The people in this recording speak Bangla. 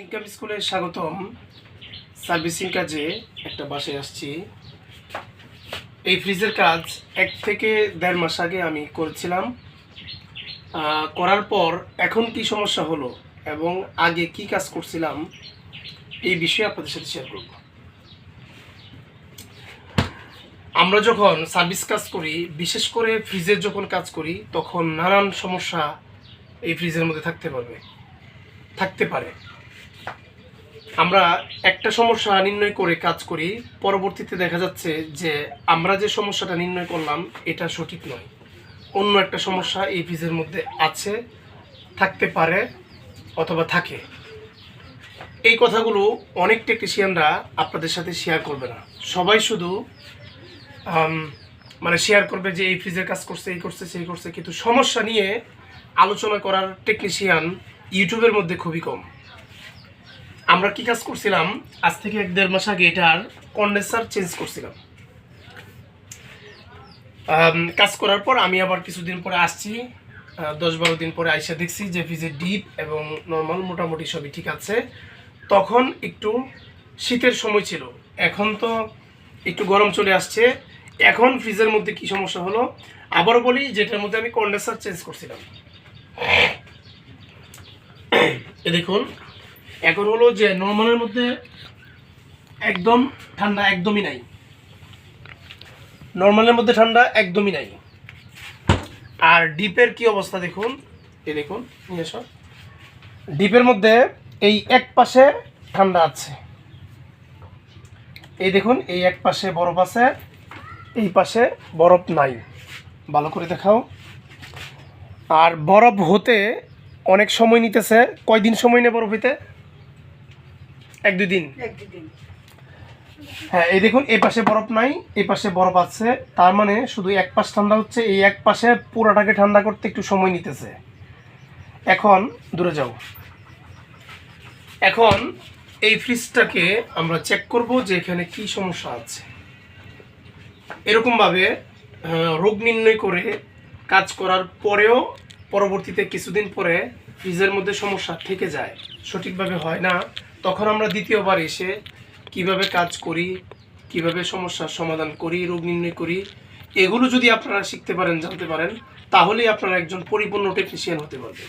ইনকাম স্কুলে স্বাগতম। সার্ভিসিং কাজে একটা বাসায় আসছি। এই ফ্রিজের কাজ এক থেকে দেড় মাস আগে আমি করেছিলাম। করার পর এখন কি সমস্যা হলো এবং আগে কি কাজ করছিলাম এই বিষয়ে আপনাদের সাথে শেয়ার করব। আমরা যখন সার্ভিস কাজ করি, বিশেষ করে ফ্রিজের যখন কাজ করি, তখন নানান সমস্যা এই ফ্রিজের মধ্যে থাকতে পারবে, থাকতে পারে। আমরা একটা সমস্যা নির্ণয় করে কাজ করি, পরবর্তীতে দেখা যাচ্ছে যে আমরা যে সমস্যাটা নির্ণয় করলাম, এটা সঠিক নয়। অন্য একটা সমস্যা এই ফ্রিজের মধ্যে আছে, থাকতে পারে অথবা থাকে। এই কথাগুলো অনেক টেকনিশিয়ানরা আপনাদের সাথে শেয়ার করবে না। সবাই শুধু মানে শেয়ার করবে যে এই ফ্রিজের কাজ করছে, এই করছে, সেই করছে, কিন্তু সমস্যা নিয়ে আলোচনা করার টেকনিশিয়ান ইউটিউবের মধ্যে খুবই কম। আমরা কি কাজ করছিলাম? আজ থেকে এক দেড় মাস আগে এটার কন্ডেন্সার চেঞ্জ করছিলাম। কাজ করার পর আমি আবার কিছুদিন পরে আসছি। দশ বারো দিন পরে আইসা দেখছি যে ফ্রিজের ডিপ এবং নর্মাল মোটামুটি সবই ঠিক আছে। তখন একটু শীতের সময় ছিল। এখন তো একটু গরম চলে আসছে। এখন ফ্রিজের মধ্যে কি সমস্যা হলো? আবার বলি, যেটার মধ্যে আমি কন্ডেন্সার চেঞ্জ করছিলাম। এ দেখুন এখন হলো যে নর্মালের মধ্যে একদম ঠান্ডা একদমই নাই। নর্মালের মধ্যে ঠান্ডা একদমই নাই। আর ডিপের কি অবস্থা দেখুন, এই দেখুন, নিয়ে ডিপের মধ্যে এই এক পাশে ঠান্ডা আছে। এই দেখুন, এই এক পাশে বরফ আছে, এই পাশে বরফ নাই। ভালো করে দেখাও। আর বরফ হতে অনেক সময় নিতেছে, কয়দিন সময় নেই বরফ হইতে? এক দুই দিন হ্যাঁ এই দেখুন এই পাশে বরফ নাই এই পাশে বরফ আছে। তার মানে শুধু এক পাশ ঠান্ডা হচ্ছে এই এক পাশে পুরোটাকে ঠান্ডা করতে একটু সময় নিতেছে। এখন দূরে যাও। এখন এই ফ্রিজটাকে আমরা চেক করব যে এখানে কি সমস্যা আছে। এরকমভাবে রোগ নির্ণয় করে কাজ করার পরেও পরবর্তীতে কিছুদিন পরে ফ্রিজের মধ্যে সমস্যা থেকে যায়। সঠিকভাবে হয় না। তখন আমরা দ্বিতীয়বার এসে কীভাবে কাজ করি, কীভাবে সমস্যার সমাধান করি, রোগ নির্ণয় করি, এগুলো যদি আপনারা শিখতে পারেন, জানতে পারেন, তাহলেই আপনারা একজন পরিপূর্ণ টেকনিশিয়ান হতে পারবেন।